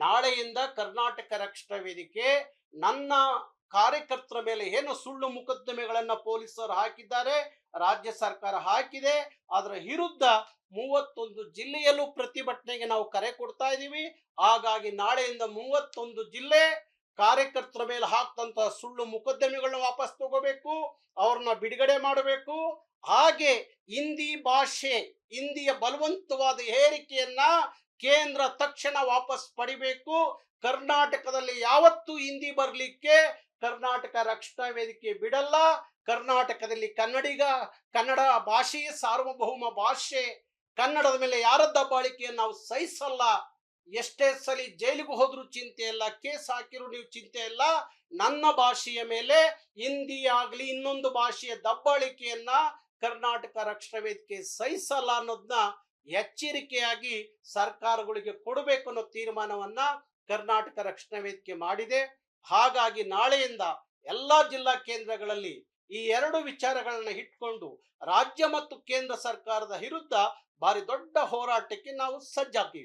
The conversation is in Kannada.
ನಾಳೆಯಿಂದ ಕರ್ನಾಟಕ ರಕ್ಷಣಾ ವೇದಿಕೆ ನನ್ನ ಕಾರ್ಯಕರ್ತರ ಮೇಲೆ ಏನು ಸುಳ್ಳು ಮೊಕದ್ದಮೆಗಳನ್ನ ಪೊಲೀಸರು ಹಾಕಿದ್ದಾರೆ, ರಾಜ್ಯ ಸರ್ಕಾರ ಹಾಕಿದೆ, ಅದರ ವಿರುದ್ಧ ಮೂವತ್ತೊಂದು ಜಿಲ್ಲೆಯಲ್ಲೂ ಪ್ರತಿಭಟನೆಗೆ ನಾವು ಕರೆ ಕೊಡ್ತಾ ಇದ್ದೀವಿ. ಹಾಗಾಗಿ ನಾಳೆಯಿಂದ ಮೂವತ್ತೊಂದು ಜಿಲ್ಲೆ ಕಾರ್ಯಕರ್ತರ ಮೇಲೆ ಹಾಕ್ತಂತ ಸುಳ್ಳು ಮೊಕದ್ದಮೆಗಳನ್ನ ವಾಪಸ್ ತಗೋಬೇಕು, ಅವ್ರನ್ನ ಬಿಡುಗಡೆ ಮಾಡಬೇಕು. ಹಾಗೆ ಹಿಂದಿ ಭಾಷೆ, ಹಿಂದಿಯ ಬಲವಂತವಾದ ಹೇರಿಕೆಯನ್ನ ಕೇಂದ್ರ ತಕ್ಷಣ ವಾಪಸ್ ಪಡಿಬೇಕು. ಕರ್ನಾಟಕದಲ್ಲಿ ಯಾವತ್ತೂ ಹಿಂದಿ ಬರಲಿಕ್ಕೆ ಕರ್ನಾಟಕ ರಕ್ಷಣಾ ವೇದಿಕೆ ಬಿಡಲ್ಲ. ಕರ್ನಾಟಕದಲ್ಲಿ ಕನ್ನಡಿಗ, ಕನ್ನಡ ಭಾಷೆಯೇ ಸಾರ್ವಭೌಮ ಭಾಷೆ, ಕನ್ನಡದ ಮೇಲೆ ಯಾರ ದಬ್ಬಾಳಿಕೆಯನ್ನು ನಾವು ಸಹಿಸಲ್ಲ. ಎಷ್ಟೇ ಸಲಿ ಜೈಲಿಗೆ ಹೋದ್ರೂ ಚಿಂತೆ ಇಲ್ಲ, ಕೇಸ್ ಹಾಕಿರು ನೀವು ಚಿಂತೆ ಇಲ್ಲ. ನನ್ನ ಭಾಷೆಯ ಮೇಲೆ ಹಿಂದಿ ಆಗ್ಲಿ ಇನ್ನೊಂದು ಭಾಷೆಯ ದಬ್ಬಾಳಿಕೆಯನ್ನ ಕರ್ನಾಟಕ ರಕ್ಷಣಾ ವೇದಿಕೆ ಸಹಿಸಲ್ಲ ಅನ್ನೋದನ್ನ ಎಚ್ಚರಿಕೆಯಾಗಿ ಸರ್ಕಾರಗಳಿಗೆ ಕೊಡಬೇಕು ಅನ್ನೋ ತೀರ್ಮಾನವನ್ನ ಕರ್ನಾಟಕ ರಕ್ಷಣಾ ವೇದಿಕೆ ಮಾಡಿದೆ. ಹಾಗಾಗಿ ನಾಳೆಯಿಂದ ಎಲ್ಲಾ ಜಿಲ್ಲಾ ಕೇಂದ್ರಗಳಲ್ಲಿ ಈ ಎರಡು ವಿಚಾರಗಳನ್ನ ಇಟ್ಕೊಂಡು ರಾಜ್ಯ ಮತ್ತು ಕೇಂದ್ರ ಸರ್ಕಾರದ ವಿರುದ್ಧ ಭಾರಿ ದೊಡ್ಡ ಹೋರಾಟಕ್ಕೆ ನಾವು ಸಜ್ಜಾಗ್ತೀವಿ.